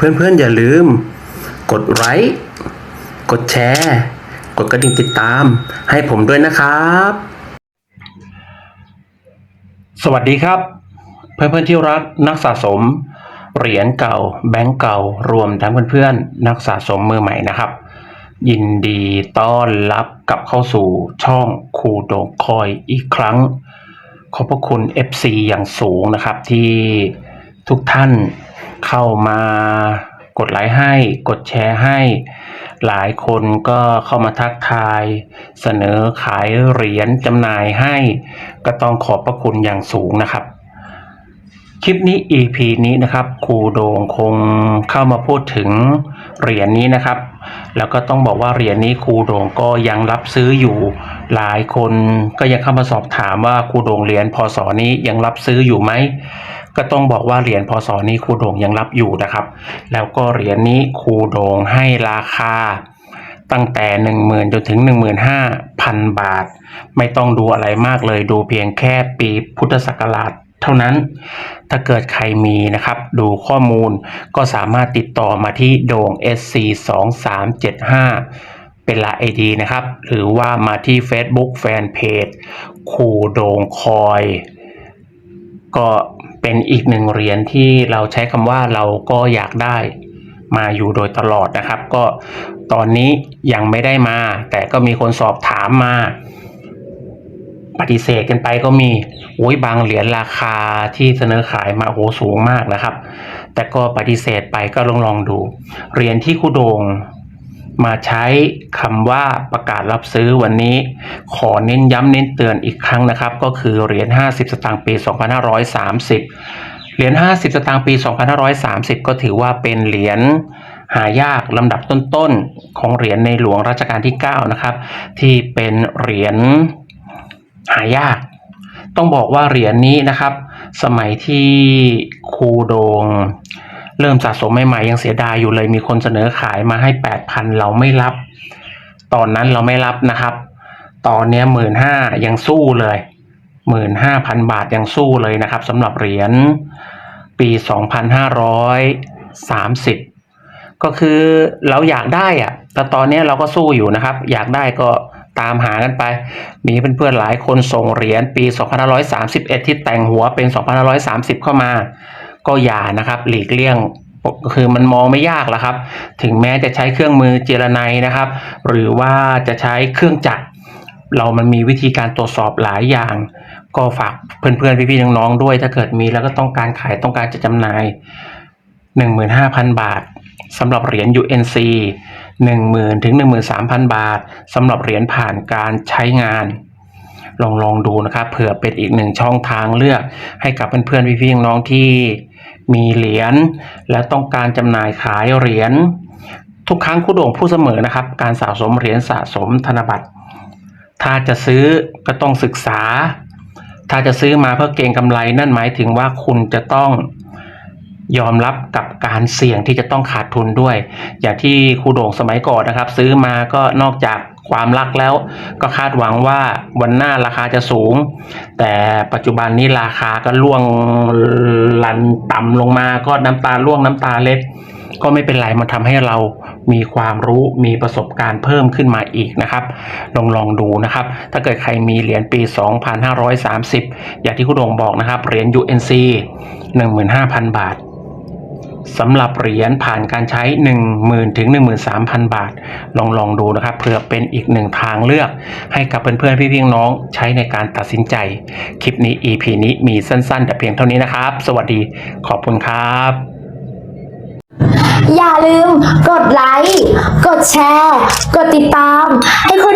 เพื่อนๆ อย่าลืม กดไลค์กดแชร์ กดกระดิ่งติดตาม ให้ผมด้วยนะครับ สวัสดีครับ เพื่อนๆที่รักนักสะสม เหรียญเก่า แบงก์เก่า รวมทั้งเพื่อนๆนักสะสมมือใหม่นะครับ ยินดีต้อนรับกลับเข้าสู่ช่องคูโดคอยอีกครั้ง ขอบพระคุณ FC อย่างสูงนะครับที่ทุกท่าน เข้ามากดไลค์ให้ กดแชร์ให้ หลายคนก็เข้ามาทักทาย เสนอขายเหรียญจำหน่ายให้ ก็ต้องขอบพระคุณอย่างสูงนะครับ คลิปนี้ EP นี้นะครับครูโดงคงเข้ามาพูดถึงเหรียญนี้นะครับ แล้วก็ต้องบอกว่าเหรียญนี้ครูโดงก็ยังรับซื้ออยู่ หลายคนก็ยังเข้ามาสอบถามว่าครูโดงเหรียญพศนี้ยังรับซื้ออยู่ไหม ก็ต้องบอกว่าเหรียญพศนี้ครูโด่งยังรับอยู่นะครับ แล้วก็เหรียญนี้ครูโด่งให้ราคาตั้งแต่ 1 0,000จนถึง 15,000 บาท ไม่ต้องดูอะไรมากเลยดูเพียงแค่ปีพุทธศักราชเท่านั้น ถ้าเกิดใครมีนะครับ ดูข้อมูลก็สามารถติดต่อมาที่โด่ง SC 2 3 7 5เป็นลา ID นะครับ หรือว่ามาที่ Facebook Fanpage คูโด่งคอย ก็เป็นอีกหนึ่งเหรียญที่เราใช้คำว่าเราก็อยากได้มาอยู่โดยตลอดนะครับ ก็ตอนนี้ยังไม่ได้มา แต่ก็มีคนสอบถามมา ปฏิเสธกันไปก็มีโอ้ยบางเหรียญราคาที่เสนอขายมาโหสูงมากนะครับ แต่ก็ปฏิเสธไปก็ลองลองดูเหรียญที่คุโดง มาใช้คำว่าประกาศรับซื้อวันนี้ ขอเน้นย้ำเน้นเตือนอีกครั้งนะครับ ก็คือเหรียญ 50 สตางค์ปี 2530 เหรียญ 50 สตางค์ปี 2530 ก็ถือว่าเป็นเหรียญหายากลำดับต้นๆ ของเหรียญในหลวงรัชกาลที่ 9 นะครับ ที่เป็นเหรียญหายาก ต้องบอกว่าเหรียญนี้นะครับ สมัยที่ครูโดง เริ่มสะสมใหม่ๆยังเสียดายอยู่เลยมีคนเสนอขายมาให้แปดพันเราไม่รับ ตอนนั้นเราไม่รับนะครับ ตอนนี้หมื่นห้ายังสู้เลยหมื่นห้าพันบาทยังสู้เลยนะครับสำหรับเหรียญปีสองพันห้าร้อยสามสิบก็คือเราอยากได้อะแต่ตอนนี้เราก็สู้อยู่นะครับ อยากได้ก็ตามหากันไป มีเพื่อนๆหลายคนส่งเหรียญปี 2531 ที่แต่งหัวเป็น 2530 เข้ามา ก็อย่านะครับหลีกเลี่ยงคือมันมองไม่ยากแล้วครับ ถึงแม้จะใช้เครื่องมือเจรไนนะครับ หรือว่าจะใช้เครื่องจักรเรามันมีวิธีการตรวจสอบหลายอย่าง ก็ฝากเพื่อนๆพี่ๆน้องๆด้วย ถ้าเกิดมีแล้วก็ต้องการขายต้องการจะจำหน่าย 15,000 บาทสำหรับเหรียญ UNC 10,000ถึง13,000 บาทสำหรับเหรียญผ่านการใช้งาน ลองลองดูนะครับเผื่อเป็นอีกหนึ่งช่องทางเลือกให้กับเพื่อนๆพี่ๆน้องๆที่ มีเหรียญและต้องการจำหน่ายขายเหรียญทุกครั้งคู่โด่งพูดเสมอนะครับ การสะสมเหรียญสะสมธนบัตร ถ้าจะซื้อก็ต้องศึกษา ถ้าจะซื้อมาเพื่อเก็งกำไรนั่นหมายถึงว่าคุณจะต้อง ยอมรับกับการเสี่ยงที่จะต้องขาดทุนด้วย อย่างที่ครูโด่งสมัยก่อนนะครับ ซื้อมาก็นอกจากความรักแล้ว ก็คาดหวังว่าวันหน้าราคาจะสูง แต่ปัจจุบันนี้ราคาก็ล่วงลันต่ำลงมาก็น้ำตาล่วงน้ำตาเล็ด ก็ไม่เป็นไรมันทำให้เรามีความรู้มีประสบการณ์เพิ่มขึ้นมาอีกนะครับ ลองลองดูนะครับ ถ้าเกิดใครมีเหรียญปี 2530 อย่างที่คุณโดงบอกนะครับเหรียญ UNC 15,000 บาท สำหรับเหรียญผ่านการใช้ 10,000ถึง13,000 บาท ลองลองดูนะครับเพื่อเป็นอีกหนึ่งทางเลือก ให้กับเพื่อนๆพี่ๆน้องใช้ในการตัดสินใจ คลิปนี้ EP นี้มีสั้นๆ แต่เพียงเท่านี้นะครับ สวัสดีขอบคุณครับอย่าลืมกดไลค์ กดแชร์ กดติดตาม ให้ครู